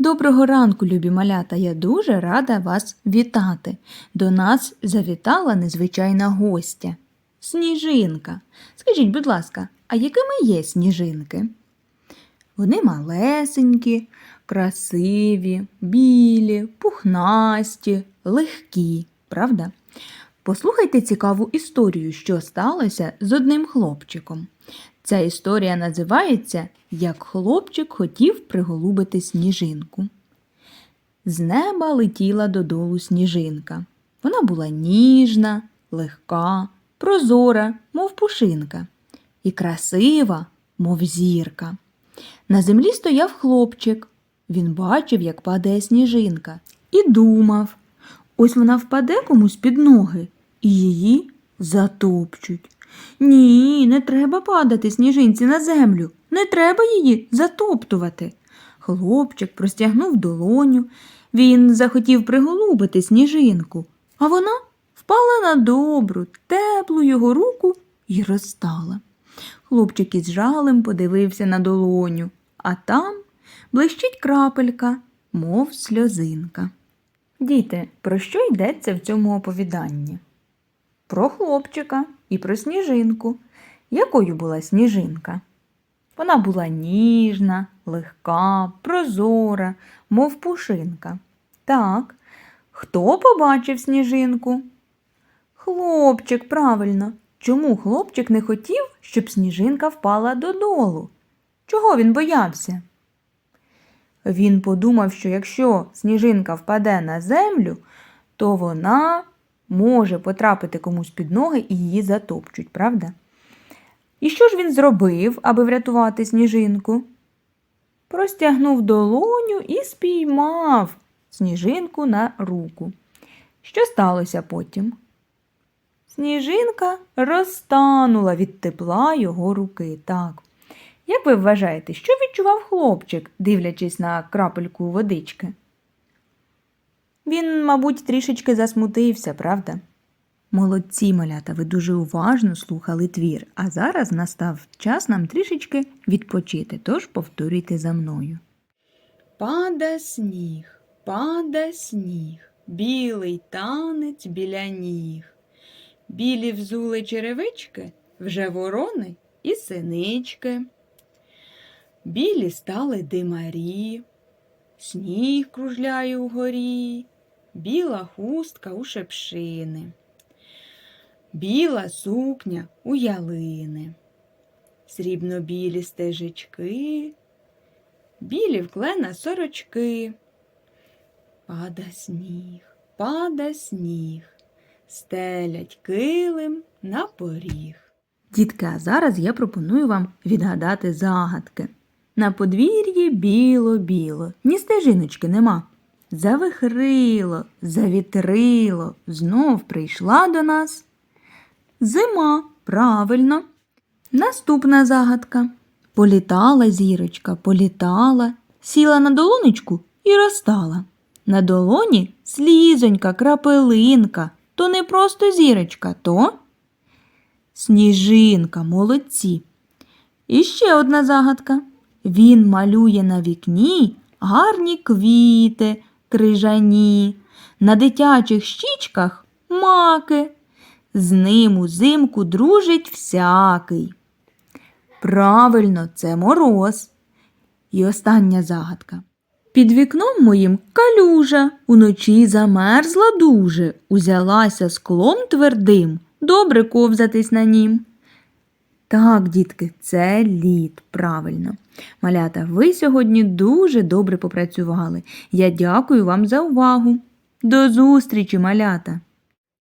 Доброго ранку, любі малята! Я дуже рада вас вітати. До нас завітала незвичайна гостя. Сніжинка. Скажіть, будь ласка, а якими є сніжинки? Вони малесенькі, красиві, білі, пухнасті, легкі, правда? Послухайте цікаву історію, що сталося з одним хлопчиком. Ця історія називається Як хлопчик хотів приголубити сніжинку. З неба летіла додолу сніжинка. Вона була ніжна, легка, прозора, мов пушинка, і красива, мов зірка. На землі стояв хлопчик. Він бачив, як падає сніжинка, і думав ось вона впаде комусь під ноги, і її затопчуть. Ні, не треба падати сніжинці на землю, не треба її затоптувати. Хлопчик простягнув долоню. Він захотів приголубити сніжинку, а вона впала на добру, теплу його руку і розтала. Хлопчик із жалем подивився на долоню, а там блищить крапелька, мов сльозинка. Діти, про що йдеться в цьому оповіданні? Про хлопчика і про сніжинку. Якою була сніжинка? Вона була ніжна, легка, прозора, мов пушинка. Так, хто побачив сніжинку? Хлопчик, правильно. Чому хлопчик не хотів, щоб сніжинка впала додолу? Чого він боявся? Він подумав, що якщо сніжинка впаде на землю, то вона може потрапити комусь під ноги і її затопчуть, правда? І що ж він зробив, аби врятувати сніжинку? Простягнув долоню і спіймав сніжинку на руку. Що сталося потім? Сніжинка розтанула від тепла його руки. Так. Як ви вважаєте, що відчував хлопчик, дивлячись на крапельку водички? Він, мабуть, трішечки засмутився, правда? Молодці, малята, ви дуже уважно слухали твір, а зараз настав час нам трішечки відпочити, тож повторюйте за мною. Пада сніг, пада сніг, білий танець біля ніг. Білі взули черевички, вже ворони і синички. Білі стали димарі, сніг кружляє угорі, біла хустка у шепшини, біла сукня у ялини, срібно-білі стежечки, білі вклена сорочки. Пада сніг, пада сніг, стелять килим на поріг. Дітки, а зараз я пропоную вам відгадати загадки. На подвір'ї біло-біло, ні стежиночки нема. Завихрило, завітрило, знов прийшла до нас. Зима, правильно. Наступна загадка. Політала зірочка, політала, сіла на долонечку і розтала. На долоні слізонька, крапелинка, то не просто зірочка, то сніжинка, молодці. І ще одна загадка. Він малює на вікні гарні квіти, крижані, на дитячих щічках маки. З ним узимку дружить всякий. Правильно, це мороз. І остання загадка. Під вікном моїм калюжа уночі замерзла дуже, узялася склом твердим, добре ковзатись на нім. Так, дітки, це лід, правильно. Малята, ви сьогодні дуже добре попрацювали. Я дякую вам за увагу. До зустрічі, малята!